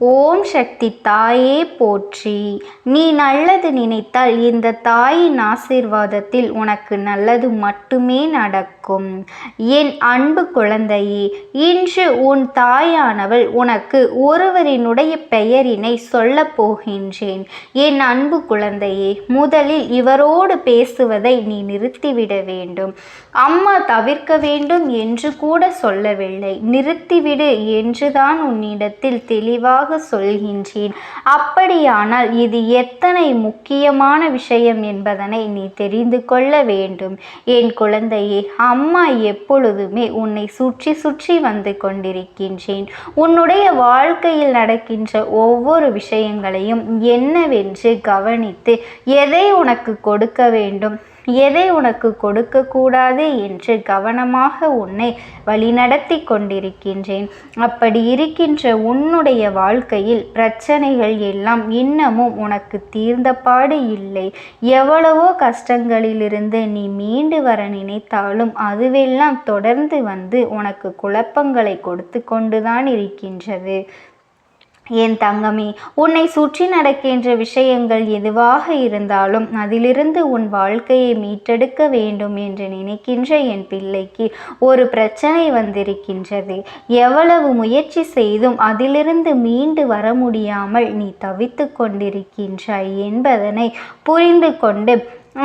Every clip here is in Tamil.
ஓம் சக்தி தாயே போற்றி. நீ நல்லது நினைத்தால் இந்த தாயின் ஆசீர்வாதத்தில் உனக்கு நல்லது மட்டுமே நடக்கும். என் அன்பு குழந்தையே இன்று உன் தாயானவள் உனக்கு ஒருவரினுடைய பெயரினை சொல்லப் போகின்றேன். என் அன்பு குழந்தையே முதலில் இவரோடு பேசுவதை நீ நிறுத்திவிட வேண்டும். அம்மா தவிர்க்க வேண்டும் என்று கூட சொல்லவில்லை. நிறுத்திவிடு என்றுதான் உன்னிடத்தில் தெளிவாக சொல்கின்றேன். அப்படியானால் இது எத்தனை முக்கியமான விஷயம் என்பதனை நீ தெரிந்து கொள்ள வேண்டும். என் குழந்தையே அம்மா எப்பொழுதுமே உன்னை சுற்றி சுற்றி வந்து கொண்டிருக்கின்றேன். உன்னுடைய வாழ்க்கையில் நடக்கின்ற ஒவ்வொரு விஷயங்களையும் என்னவென்று கவனித்து எதை உனக்கு கொடுக்க வேண்டும்? எதை உனக்கு கொடுக்கக்கூடாது என்று கவனமாக உன்னை வழிநடத்தி கொண்டிருக்கின்றேன். அப்படி இருக்கின்ற உன்னுடைய வாழ்க்கையில் பிரச்சனைகள் எல்லாம் இன்னமும் உனக்கு தீர்ந்தபாடு இல்லை. எவ்வளவோ கஷ்டங்களிலிருந்து நீ மீண்டு வர நினைத்தாலும் அதுவெல்லாம் தொடர்ந்து வந்து உனக்கு குழப்பங்களை கொடுத்து கொண்டுதான் இருக்கின்றது. என் தங்கமே உன்னை சுற்றி நடக்கின்ற விஷயங்கள் எதுவாக இருந்தாலும் அதிலிருந்து உன் வாழ்க்கையை மீட்டெடுக்க வேண்டும் என்று நினைக்கின்ற என் பிள்ளைக்கு ஒரு பிரச்சனை வந்திருக்கின்றது. எவ்வளவு முயற்சி செய்தும் அதிலிருந்து மீண்டு வர முடியாமல் நீ தவித்து கொண்டிருக்கின்றாய் என்பதனை புரிந்து கொண்டு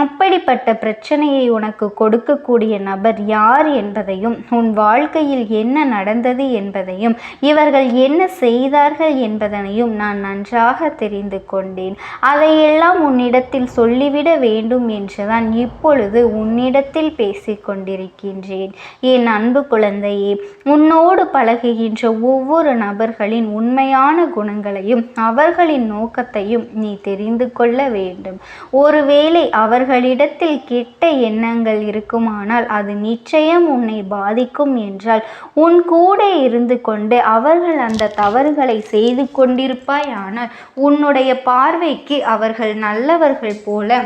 அப்படிப்பட்ட பிரச்சனையை உனக்கு கொடுக்கக்கூடிய நபர் யார் என்பதையும் உன் வாழ்க்கையில் என்ன நடந்தது என்பதையும் இவர்கள் என்ன செய்தார்கள் என்பதனையும் நான் நன்றாக தெரிந்து கொண்டேன். அதையெல்லாம் உன்னிடத்தில் சொல்லிவிட வேண்டும் என்றுதான் இப்பொழுது உன்னிடத்தில் பேசிக்கொண்டிருக்கின்றேன். என் அன்பு குழந்தையே உன்னோடு பழகுகின்ற ஒவ்வொரு நபர்களின் உண்மையான குணங்களையும் அவர்களின் நோக்கத்தையும் நீ தெரிந்து கொள்ள வேண்டும். ஒருவேளை அவர் அவர்களிடத்தில் கெட்ட எண்ணங்கள் இருக்குமானால் அது நிச்சயம் உன்னை பாதிக்கும் என்றால் உன் கூட இருந்து கொண்டு அவர்கள் அந்த தவறுகளை செய்து கொண்டிருப்பாயானால் உன்னுடைய பார்வைக்கு அவர்கள் நல்லவர்கள் போல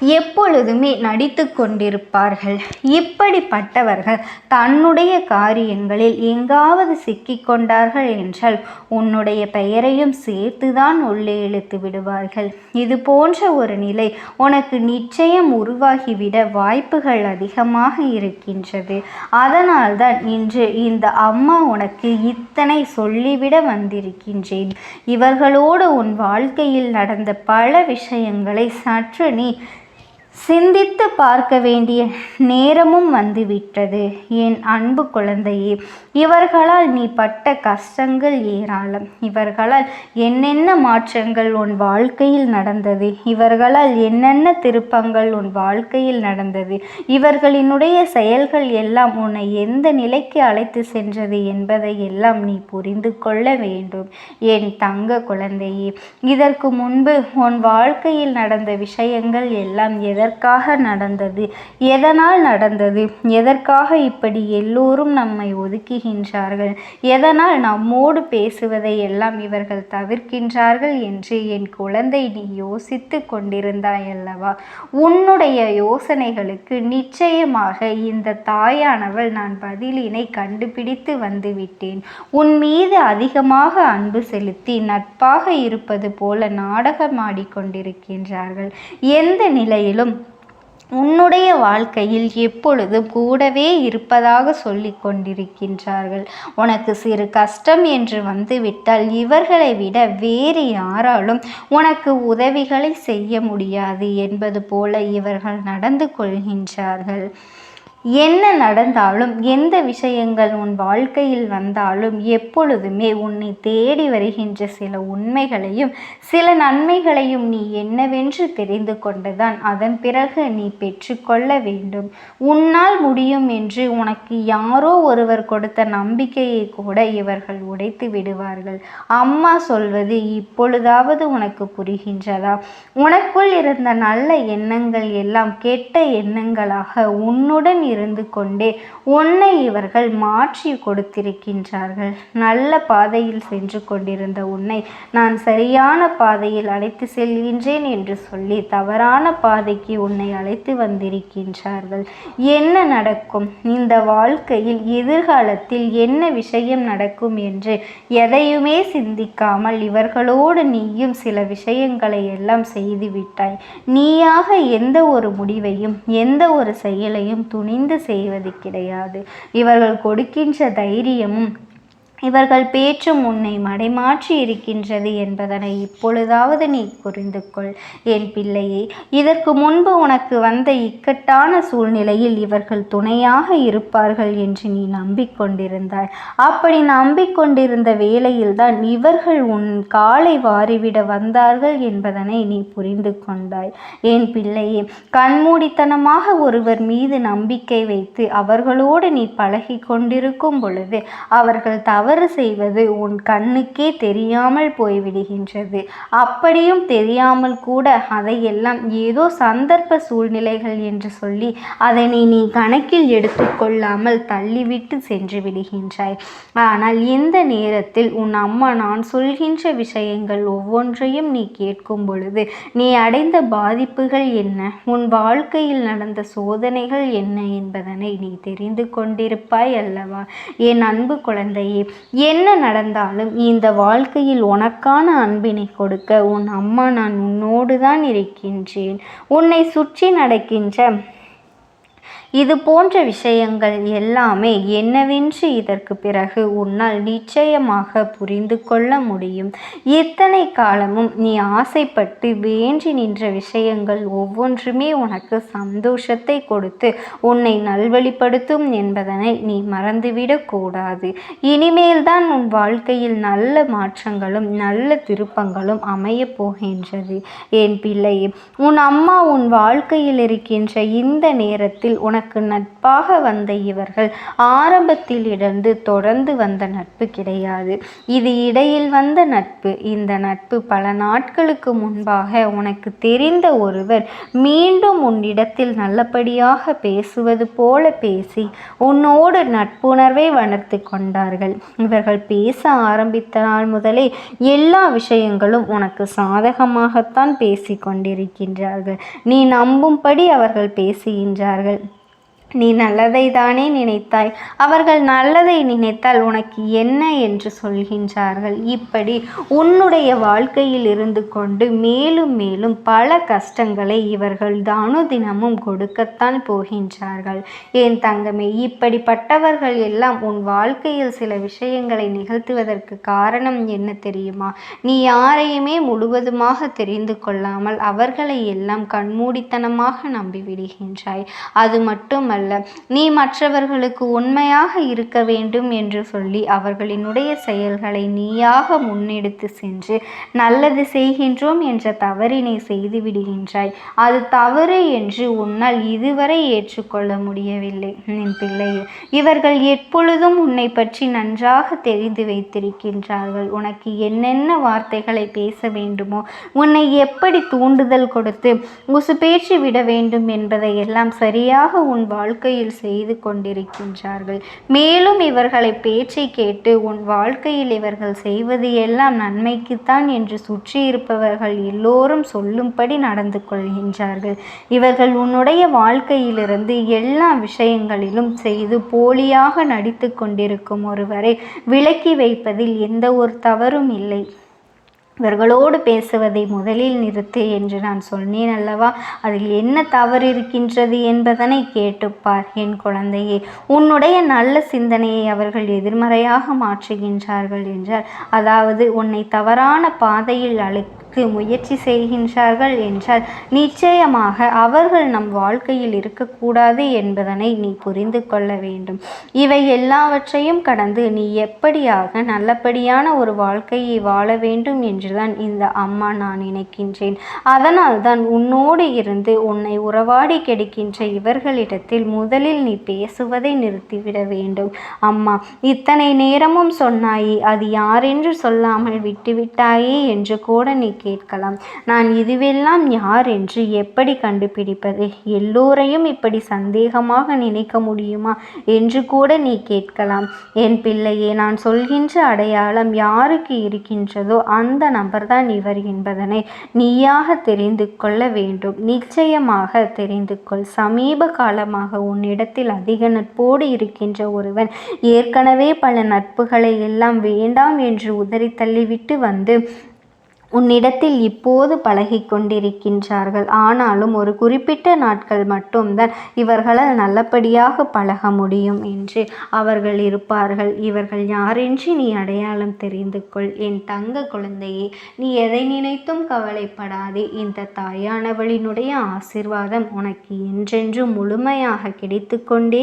எப்பொழுதுமே நடித்து கொண்டிருப்பார்கள். இப்படிப்பட்டவர்கள் தன்னுடைய காரியங்களில் எங்காவது சிக்கிக்கொண்டார்கள் என்றால் உன்னுடைய பெயரையும் சேர்த்துதான் உள்ளே இழுத்து விடுவார்கள். இது போன்ற ஒரு நிலை உனக்கு நிச்சயம் உருவாகிவிட வாய்ப்புகள் அதிகமாக இருக்கின்றது. அதனால்தான் இன்று இந்த அம்மா உனக்கு இத்தனை சொல்லிவிட வந்திருக்கின்றேன். இவர்களோடு உன் வாழ்க்கையில் நடந்த பல விஷயங்களை சற்று நீ சிந்தித்து பார்க்க வேண்டிய நேரமும் வந்துவிட்டது. என் அன்பு குழந்தையே இவர்களால் நீ பட்ட கஷ்டங்கள் ஏராளம். இவர்களால் என்னென்ன மாற்றங்கள் உன் வாழ்க்கையில் நடந்தது? இவர்களால் என்னென்ன திருப்பங்கள் உன் வாழ்க்கையில் நடந்தது? இவர்களினுடைய செயல்கள் எல்லாம் உன்னை எந்த நிலைக்கு அழைத்து சென்றது என்பதை எல்லாம் நீ புரிந்து கொள்ள வேண்டும். என் தங்க குழந்தையே இதற்கு முன்பு உன் வாழ்க்கையில் நடந்த விஷயங்கள் எல்லாம் எதற்காக நடந்தது? எதனால் நடந்தது? எதற்காக இப்படி எல்லோரும் நம்மை ஒதுக்குகின்றார்கள்? எதனால் நம்மோடு பேசுவதை எல்லாம் இவர்கள் தவிர்க்கின்றார்கள் என்று என் குழந்தை நீ யோசித்து கொண்டிருந்தாய் அல்லவா உன்னுடைய யோசனைகளுக்கு நிச்சயமாக இந்த தாயானவள் நான் பதிலினை கண்டுபிடித்து வந்துவிட்டேன். உன் மீது அதிகமாக அன்பு செலுத்தி நட்பாக இருப்பது போல நாடகமாடிக்கொண்டிருக்கின்றார்கள் எந்த நிலையிலும் உன்னுடைய வாழ்க்கையில் எப்பொழுதும் கூடவே இருப்பதாக சொல்லி கொண்டிருக்கின்றார்கள். உனக்கு சிறு கஷ்டம் என்று வந்துவிட்டால் இவர்களை விட வேறு யாராலும் உனக்கு உதவிகளை செய்ய முடியாது என்பது போல இவர்கள் நடந்து கொள்கின்றார்கள். என்ன நடந்தாலும் எந்த விஷயங்கள் உன் வாழ்க்கையில் வந்தாலும் எப்பொழுதுமே உன்னை தேடி வருகின்ற சில உண்மைகளையும் சில நன்மைகளையும் நீ என்னவென்று தெரிந்து கொண்டுதான் அதன் பிறகு நீ பெற்றுக்கொள்ள வேண்டும். உன்னால் முடியும் என்று உனக்கு யாரோ ஒருவர் கொடுத்த நம்பிக்கையை கூட இவர்கள் உடைத்து விடுவார்கள். அம்மா சொல்வது இப்பொழுதாவது உனக்கு புரிகின்றதா? உனக்குள் இருந்த நல்ல எண்ணங்கள் எல்லாம் கெட்ட எண்ணங்களாக உன்னுடன் இருந்து கொண்டே உன்னை இவர்கள் மாற்றி கொடுத்திருக்கின்றார்கள். நல்ல பாதையில் சென்று கொண்டிருந்த உன்னை நான் சரியான பாதையில் அழைத்து செல்கின்றேன் என்று சொல்லி தவறான பாதைக்கு உன்னை அழைத்து வந்திருக்கின்றார்கள். என்ன நடக்கும்? இந்த வாழ்க்கையில் எதிர்காலத்தில் என்ன விஷயம் நடக்கும் என்று எதையுமே சிந்திக்காமல் இவர்களோடு நீயும் சில விஷயங்களை எல்லாம் செய்துவிட்டாய். நீயாக எந்த ஒரு முடிவையும் எந்த ஒரு செயலையும் துணிந்து செய்வது கிடையாது. இவர்கள் கொடுக்கின்ற தைரியமும் இவர்கள் பேச்சும் உன்னை மடைமாற்றி இருக்கின்றது என்பதனை இப்பொழுதாவது நீ புரிந்து கொள். என் பிள்ளையே இதற்கு முன்பு உனக்கு வந்த இக்கட்டான சூழ்நிலையில் இவர்கள் துணையாக இருப்பார்கள் என்று நீ நம்பிக்கொண்டிருந்தாய். அப்படி நம்பிக்கொண்டிருந்த வேளையில்தான் இவர்கள் உன் காலை வாரிவிட வந்தார்கள் என்பதனை நீ புரிந்து கொண்டாய். என் பிள்ளையே கண்மூடித்தனமாக ஒருவர் மீது நம்பிக்கை வைத்து அவர்களோடு நீ பழகி கொண்டிருக்கும் பொழுது அவர்கள் தவறு தவறு செய்வது உன் கண்ணுக்கே தெரியாமல் போய்விடுகின்றது. அப்படியும் தெரியாமல் கூட அதையெல்லாம் ஏதோ சந்தர்ப்ப சூழ்நிலைகள் என்று சொல்லி அதனை நீ கணக்கில் எடுத்துக்கொள்ளாமல் தள்ளிவிட்டு சென்று விடுகின்றாய். ஆனால் இந்த நேரத்தில் உன் அம்மா நான் சொல்கின்ற விஷயங்கள் ஒவ்வொன்றையும் நீ கேட்கும் பொழுது நீ அடைந்த பாதிப்புகள் என்ன? உன் வாழ்க்கையில் நடந்த சோதனைகள் என்ன என்பதனை நீ தெரிந்து கொண்டிருப்பாய் அல்லவா? என் அன்பு குழந்தையே என்ன நடந்தாலும் இந்த வாழ்க்கையில் உனக்கான அன்பினை கொடுக்க உன் அம்மா நான் உன்னோடு தான் இருக்கின்றேன். உன்னை சுற்றி நடக்கின்ற இது போன்ற விஷயங்கள் எல்லாமே என்னவென்று இதற்கு பிறகு உன்னால் நிச்சயமாக புரிந்து கொள்ள முடியும். இத்தனை காலமும் நீ ஆசைப்பட்டு வேண்டி நின்ற விஷயங்கள் ஒவ்வொன்றுமே உனக்கு சந்தோஷத்தை கொடுத்து உன்னை நல்வழிப்படுத்தும் என்பதனை நீ மறந்துவிடக்கூடாது இனிமேல்தான் இனிமேல் தான் உன் வாழ்க்கையில் நல்ல மாற்றங்களும் நல்ல திருப்பங்களும் அமையப் போகின்றது. என் பிள்ளையே உன் அம்மா உன் வாழ்க்கையில் இருக்கின்ற இந்த நேரத்தில் உனக்கு உனக்கு நட்பாக வந்த இவர்கள் ஆரம்பத்தில் இருந்து தொடர்ந்து வந்த நட்பு கிடையாது. இது இடையில் வந்த நட்பு. இந்த நட்பு பல நாட்களுக்கு முன்பாக உனக்கு தெரிந்த ஒருவர் மீண்டும் உன்னிடத்தில் நல்லபடியாக பேசுவது போல பேசி உன்னோடு நட்புணர்வை வளர்த்து கொண்டார்கள். இவர்கள் பேச ஆரம்பித்த நாள் முதலே எல்லா விஷயங்களும் உனக்கு சாதகமாகத்தான் பேசி கொண்டிருக்கின்றார்கள். நீ நம்பும்படி அவர்கள் பேசுகின்றார்கள். நீ நல்லதை தானே நினைத்தாய்? அவர்கள் நல்லதை நினைத்தால் உனக்கு என்ன என்று சொல்கின்றார்கள்? இப்படி உன்னுடைய வாழ்க்கையில் இருந்து கொண்டு மேலும் மேலும் பல கஷ்டங்களை இவர்கள் தானு தினமும் கொடுக்கத்தான் போகின்றார்கள். என் தங்கமே இப்படிப்பட்டவர்கள் எல்லாம் உன் வாழ்க்கையில் சில விஷயங்களை நிகழ்த்துவதற்கு காரணம் என்ன தெரியுமா? நீ யாரையுமே முழுவதுமாக தெரிந்து கொள்ளாமல் அவர்களை எல்லாம் கண்மூடித்தனமாக நம்பிவிடுகின்றாய். அது மட்டும் அல்ல. நீ மற்றவர்களுக்கு உண்மையாக இருக்க வேண்டும் என்று சொல்லி அவர்களினுடைய செயல்களை நீயாக முன்னெடுத்து சென்று நல்லது செய்கின்றோம் என்ற தவறினை செய்து விடுகின்றாய். அது தவறு என்று உன்னால் இதுவரை ஏற்றுக்கொள்ள முடியவில்லை. என் பிள்ளை இவர்கள் எப்பொழுதும் உன்னை பற்றி நன்றாக தெரிந்து வைத்திருக்கின்றார்கள். உனக்கு என்னென்ன வார்த்தைகளை பேச வேண்டுமோ உன்னை எப்படி தூண்டுதல் கொடுத்து உசுபேற்றி விட வேண்டும் என்பதை எல்லாம் சரியாக உன் வாழ் வாழ்க்கையில் செய்து கொண்டிருக்கின்றார்கள். மேலும் இவர்களை பேச்சை கேட்டு உன் வாழ்க்கையில் இவர்கள் செய்வது எல்லாம் நன்மைக்குத்தான் என்று சுற்றி இருப்பவர்கள் எல்லோரும் சொல்லும்படி நடந்து கொள்கின்றார்கள். இவர்கள் உன்னுடைய வாழ்க்கையிலிருந்து எல்லா விஷயங்களிலும் செய்து போலியாக நடித்து கொண்டிருக்கும் ஒருவரை விலக்கி வைப்பதில் எந்த ஒரு தவறும் இல்லை. இவர்களோடு பேசுவதை முதலில் நிறுத்து என்று நான் சொன்னேன் அல்லவா? அதில் என்ன தவறு இருக்கின்றது என்பதனை கேட்டுப்பார் என் குழந்தையே. உன்னுடைய நல்ல சிந்தனையை அவர்கள் எதிர்மறையாக மாற்றுகின்றார்கள் என்றார். அதாவது உன்னை தவறான பாதையில் அழை முயற்சி செய்கின்றார்கள் என்றால் நிச்சயமாக அவர்கள் நம் வாழ்க்கையில் இருக்கக்கூடாது என்பதனை நீ புரிந்து கொள்ள வேண்டும். இவை எல்லாவற்றையும் கடந்து நீ எப்படியாக நல்லபடியான ஒரு வாழ்க்கையை வாழ வேண்டும் என்றுதான் இந்த அம்மா நான் நினைக்கின்றேன். அதனால் தான் உன்னோடு இருந்து உன்னை உறவாடி கெடுக்கின்ற இவர்களிடத்தில் முதலில் நீ பேசுவதை நிறுத்திவிட வேண்டும். அம்மா இத்தனை நேரமும் சொன்னாயே அது யாரென்று சொல்லாமல் விட்டுவிட்டாயே என்று கூட நீ கேட்கலாம். நான் இதுவெல்லாம் யார் என்று எப்படி கண்டுபிடிப்பது? எல்லோரையும் இப்படி சந்தேகமாக நினைக்க முடியுமா என்று கூட நீ கேட்கலாம். என் பிள்ளையே நான் சொல்கின்ற அடையாளம் யாருக்கு இருக்கின்றதோ அந்த நபர்தான் இவர் என்பதனை நீயாக தெரிந்து கொள்ள வேண்டும். நிச்சயமாக தெரிந்து கொள். சமீப காலமாக உன்னிடத்தில் அதிக நட்போடு இருக்கின்ற ஒருவன் ஏற்கனவே பல நட்புகளை எல்லாம் வேண்டாம் என்று உதறி தள்ளிவிட்டு வந்து உன்னிடத்தில் இப்போது பழகி கொண்டிருக்கின்றார்கள் ஆனாலும் ஒரு குறிப்பிட்ட நாட்கள் மட்டும்தான் இவர்களால் நல்லபடியாக பழக முடியும் என்று அவர்கள் இருப்பார்கள். இவர்கள் யாரென்று நீ அடையாளம் தெரிந்து கொள். என் தங்க குழந்தையே நீ எதை நினைத்தும் கவலைப்படாதே. இந்த தாயானவளினுடைய ஆசிர்வாதம் உனக்கு என்றென்றும் முழுமையாக கிடைத்து கொண்டே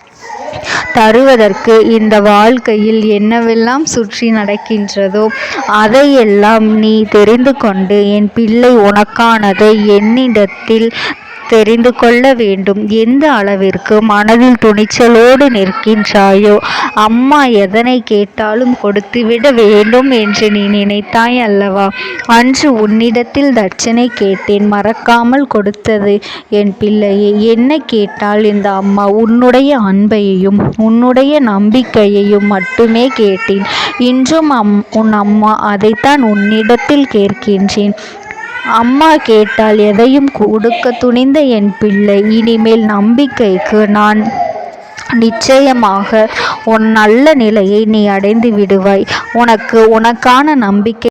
தருவதற்கு இந்த வாழ்க்கையில் என்னவெல்லாம் சுற்றி நடக்கின்றதோ அதையெல்லாம் நீ தெரிந்து கொண்டு என் பிள்ளை உனக்கானதை என்னிடத்தில் தெரிந்து கொள்ள வேண்டும். எந்த அளவிற்கு மனதில் துணிச்சலோடு நிற்கின்றாயோ அம்மா எதனை கேட்டாலும் கொடுத்துவிட வேண்டும் என்று நீ நினைத்தாய் அல்லவா? அன்று உன்னிடத்தில் தட்சணை கேட்டேன் மறக்காமல் கொடுத்தது என் பிள்ளையே. என்ன கேட்டால் இந்த அம்மா? உன்னுடைய அன்பையையும் உன்னுடைய நம்பிக்கையையும் மட்டுமே கேட்டேன். இன்றும் அம் உன் அம்மா அதைத்தான் உன்னிடத்தில் கேட்கின்றேன். அம்மா கேட்டால் எதையும் கொடுக்க துணிந்த என் பிள்ளை. இனிமேல் நம்பிக்கைக்கு நான் நிச்சயமாக உன் நல்ல நிலையை நீ அடைந்து விடுவாய். உனக்கு உனக்கான நம்பிக்கை